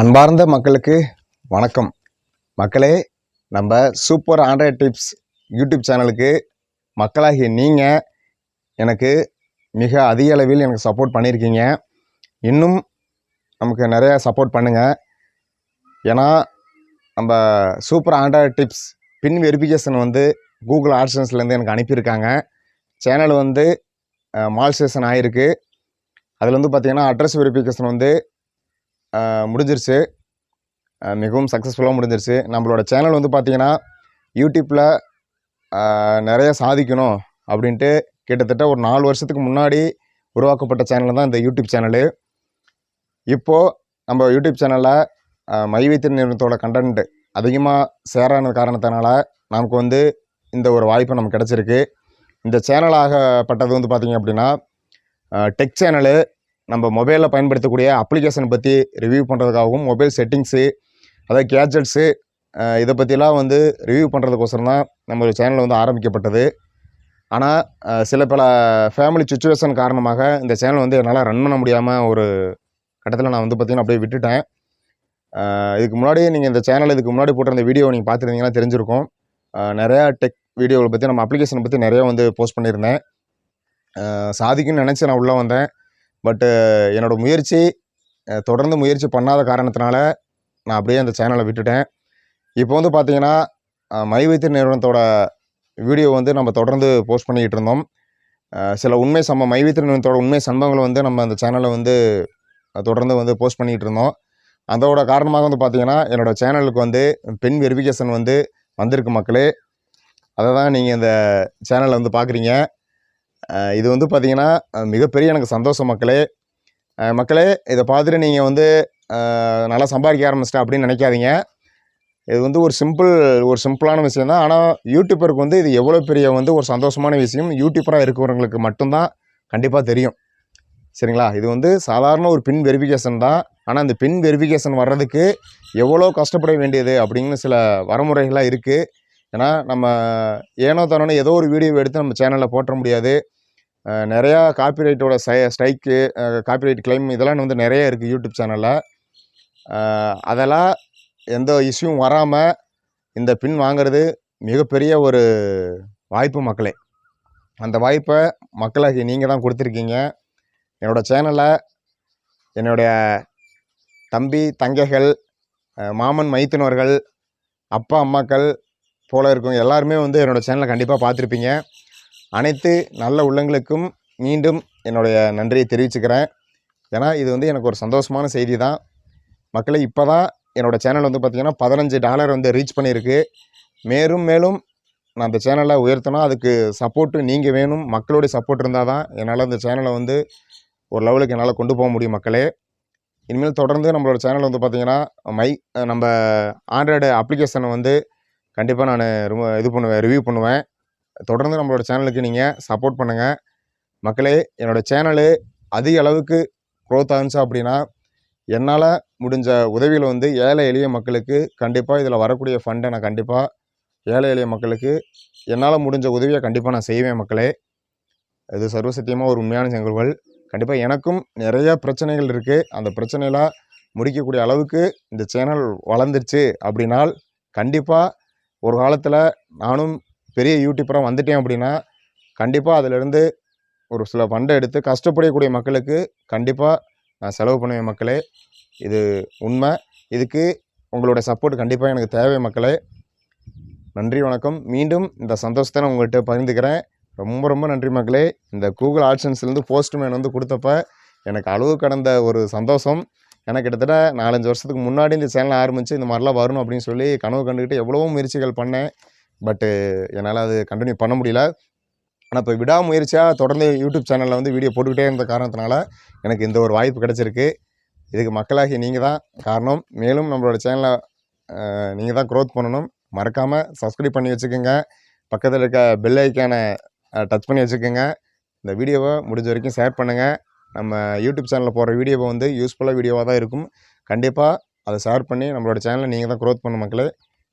அன்பார்ந்த மக்களுக்கு வணக்கம். மக்களே நம்ம சூப்பர் ஆண்ட்ராய்ட் டிப்ஸ் யூடியூப் சேனலுக்கு மக்களாகிய நீங்கள் எனக்கு மிக அதிக அளவில் எனக்கு சப்போர்ட் பண்ணியிருக்கீங்க. இன்னும் நமக்கு நிறையா சப்போர்ட் பண்ணுங்கள் ஏன்னா நம்ம super android tips pin verification வந்து கூகுள் ஆட்சன்ஸ்லேருந்து எனக்கு அனுப்பியிருக்காங்க. சேனல் வந்து மால்சேஷன் ஆகிருக்கு அதில் வந்து பார்த்திங்கன்னா அட்ரஸ் வெரிஃபிகேஷன் வந்து முடிஞ்சிருச்சு. மிகவும் சக்ஸஸ்ஃபுல்லாக முடிஞ்சிருச்சு. நம்மளோட சேனல் வந்து பார்த்திங்கன்னா யூடியூப்பில் நிறைய சாதிக்கணும் அப்படின்ட்டு கிட்டத்தட்ட ஒரு நாலு வருஷத்துக்கு முன்னாடி உருவாக்கப்பட்ட சேனல் தான் இந்த யூடியூப் சேனலு இப்போது நம்ம யூடியூப் சேனலில் மைவைத்திய நிறுவனத்தோட கண்டென்ட் அதிகமாக சேரான காரணத்தினால நமக்கு வந்து இந்த ஒரு வாய்ப்பு நமக்கு கிடச்சிருக்கு. இந்த சேனல் ஆகப்பட்டது வந்து பார்த்திங்க அப்படின்னா டெக் சேனலு நம்ம மொபைலில் பயன்படுத்தக்கூடிய அப்ளிகேஷன் பற்றி ரிவ்யூ பண்ணுறதுக்காகவும் மொபைல் செட்டிங்ஸு அதாவது கேஜெட்ஸு இதை பற்றிலாம் வந்து ரிவ்யூ பண்ணுறதுக்கோசரம் தான் நம்ம சேனல் வந்து ஆரம்பிக்கப்பட்டது. ஆனால் சில பல ஃபேமிலி சுச்சுவேஷன் காரணமாக இந்த சேனல் வந்து என்னால் ரன் பண்ண முடியாமல் ஒரு கட்டத்தில் நான் வந்து பார்த்திங்கன்னா அப்படியே விட்டுட்டேன். இதுக்கு முன்னாடி நீங்கள் இந்த சேனல் இதுக்கு முன்னாடி போட்டிருந்த வீடியோ நீங்கள் பார்த்துருந்தீங்கன்னா தெரிஞ்சிருக்கும். நிறையா டெக் வீடியோவை பற்றி நம்ம அப்ளிகேஷனை பற்றி நிறையா வந்து போஸ்ட் பண்ணியிருந்தேன். சாதிக்குன்னு நினச்சி நான் உள்ளே வந்தேன். பட்டு என்னோடய முயற்சி தொடர்ந்து முயற்சி பண்ணாத காரணத்தினால நான் அப்படியே அந்த சேனலை விட்டுட்டேன். இப்போ வந்து பார்த்தீங்கன்னா மைவைத்திய மை நிறுவனத்தோட வீடியோ வந்து நம்ம தொடர்ந்து போஸ்ட் பண்ணிக்கிட்டு இருந்தோம். சில உண்மை சம்ப மைவைத்திய நிறுவனத்தோட உண்மை சம்பவங்களை வந்து நம்ம அந்த சேனலில் வந்து தொடர்ந்து வந்து போஸ்ட் பண்ணிக்கிட்டு இருந்தோம். அதோட காரணமாக வந்து பார்த்தீங்கன்னா என்னோடய சேனலுக்கு வந்து பெண் வெரிஃபிகேஷன் வந்து வந்திருக்கு மக்களே. அதை தான் நீங்கள் இந்த சேனலில் வந்து பார்க்குறீங்க இது வந்து பார்த்திங்கன்னா மிகப்பெரிய எனக்கு சந்தோஷம் மக்களே. மக்களே இதை பார்த்துட்டு நீங்கள் வந்து நல்லா சம்பாதிக்க ஆரம்பிச்சிட்டேன் அப்படின்னு நினைக்காதீங்க. இது வந்து ஒரு சிம்பிள் ஒரு சிம்பிளான விஷயம் தான். ஆனால் யூடியூப்பருக்கு வந்து இது எவ்வளோ பெரிய வந்து ஒரு சந்தோஷமான விஷயம். யூடியூப்பராக இருக்கிறவங்களுக்கு மட்டும்தான் கண்டிப்பாக தெரியும். சரிங்களா? இது வந்து சாதாரண ஒரு பின் வெரிஃபிகேஷன் தான். ஆனால் அந்த பின் வெரிஃபிகேஷன் வர்றதுக்கு எவ்வளோ கஷ்டப்பட வேண்டியது அப்படிங்கிற சில வரமுறைகளாக இருக்குது ஏன்னா நம்ம ஏனோ தானோன்னு ஏதோ ஒரு வீடியோ எடுத்து நம்ம சேனலில் போட்ட முடியாது. நிறையா காப்பிரைட்டோட சை ஸ்ட்ரைக்கு காப்பிரைட் கிளைம் இதெல்லாம் வந்து நிறைய இருக்குது யூடியூப் சேனலில் அதெல்லாம் எந்த இஷ்யூவும் வராமல் இந்த பின் வாங்குறது மிகப்பெரிய ஒரு வாய்ப்பு மக்களே. அந்த வாய்ப்பை மக்களாகி நீங்கள் தான் கொடுத்துருக்கீங்க. என்னோடய சேனலை என்னுடைய தம்பி தங்கைகள் மாமன் மைத்துனர்கள் அப்பா அம்மாக்கள் போல இருக்கவங்க எல்லாருமே வந்து என்னோடய சேனலை கண்டிப்பாக பார்த்துருப்பீங்க. அனைத்து நல்ல உள்ளங்களுக்கும் மீண்டும் என்னுடைய நன்றியை தெரிவிச்சுக்கிறேன். ஏன்னா இது வந்து எனக்கு ஒரு சந்தோஷமான செய்தி தான் மக்களை இப்போ தான் என்னோடய சேனல் வந்து பார்த்திங்கன்னா பதினஞ்சு டாலர் வந்து ரீச் பண்ணியிருக்கு. மேலும் மேலும் நான் அந்த சேனலை உயர்த்தணும் அதுக்கு சப்போர்ட்டு நீங்கள் வேணும். மக்களுடைய சப்போர்ட் இருந்தால் தான் என்னால் அந்த சேனலை வந்து ஒரு லெவலுக்கு என்னால் கொண்டு போக முடியும் மக்களே. இனிமேல் தொடர்ந்து நம்மளோட சேனல் வந்து பார்த்திங்கன்னா மை நம்ம ஆண்ட்ராய்டு அப்ளிகேஷனை வந்து கண்டிப்பாக நான் ரொம்ப இது பண்ணுவேன் ரிவ்யூ பண்ணுவேன். தொடர்ந்து நம்மளோட சேனலுக்கு நீங்கள் சப்போர்ட் பண்ணுங்கள் மக்களே என்னோடய சேனலு அதிக அளவுக்கு க்ரோத் ஆகுச்சு அப்படின்னா என்னால் முடிஞ்ச உதவியில் வந்து ஏழை எளிய மக்களுக்கு கண்டிப்பாக இதில் வரக்கூடிய ஃபண்டை நான் கண்டிப்பாக ஏழை எளிய மக்களுக்கு என்னால் முடிஞ்ச உதவியை கண்டிப்பாக நான் செய்வேன் மக்களே. இது சர்வசத்தியமாக ஒரு உண்மையான செங்கல்கள். கண்டிப்பாக எனக்கும் நிறைய பிரச்சனைகள் இருக்குது அந்த பிரச்சனையெல்லாம் முடிக்கக்கூடிய அளவுக்கு இந்த சேனல் வளர்ந்துருச்சு அப்படின்னால் கண்டிப்பாக ஒரு காலத்தில் நானும் பெரிய யூடியூப்பராக வந்துட்டேன் அப்படின்னா கண்டிப்பாக அதிலிருந்து ஒரு சில ஃபண்டை எடுத்து கஷ்டப்படக்கூடிய மக்களுக்கு கண்டிப்பாக நான் செலவு பண்ணுவேன் மக்களே. இது உண்மை. இதுக்கு உங்களோட சப்போர்ட் கண்டிப்பாக எனக்கு தேவை மக்களே. நன்றி வணக்கம். மீண்டும் இந்த சந்தோஷத்தை நான் உங்கள்கிட்ட பகிர்ந்துக்கிறேன். ரொம்ப ரொம்ப நன்றி மக்களே. இந்த கூகுள் ஆட்ஷன்ஸ்லேருந்து போஸ்ட்மேன் வந்து கொடுத்தப்ப எனக்கு அளவு கடந்த ஒரு சந்தோஷம். எனக்கு கிட்டத்தட்ட நாலஞ்சு வருஷத்துக்கு முன்னாடி இந்த சேனல் ஆரம்பித்து இந்த மாதிரிலாம் வரணும் அப்படின்னு சொல்லி கனவு கண்டுக்கிட்டு எவ்வளவோ முயற்சிகள் பண்ணேன். பட்டு என்னால் அது கண்டினியூ பண்ண முடியல. ஆனால் இப்போ விடாமுயற்சியாக தொடர்ந்து யூடியூப் சேனலில் வந்து வீடியோ போட்டுக்கிட்டே இருந்த காரணத்தினால எனக்கு இந்த ஒரு வாய்ப்பு கிடச்சிருக்கு. இதுக்கு மக்களாகி நீங்கள் தான் காரணம். மேலும் நம்மளோட சேனலை நீங்கள் தான் க்ரோத் பண்ணணும். மறக்காமல் சப்ஸ்கிரைப் பண்ணி வச்சுக்கோங்க. பக்கத்தில் இருக்க பெல் ஐக்கானை டச் பண்ணி வச்சுக்கோங்க. இந்த வீடியோவை முடிஞ்ச வரைக்கும் ஷேர் பண்ணுங்கள் நம்ம யூடியூப் சேனலில் போடுற வீடியோவை வந்து யூஸ்ஃபுல்லாக வீடியோவாக தான் இருக்கும். கண்டிப்பாக அதை ஷேர் பண்ணி நம்மளோட சேனலை நீங்கள் தான் க்ரோத் பண்ணும் மக்களே.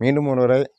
மீண்டும் ஒருவரை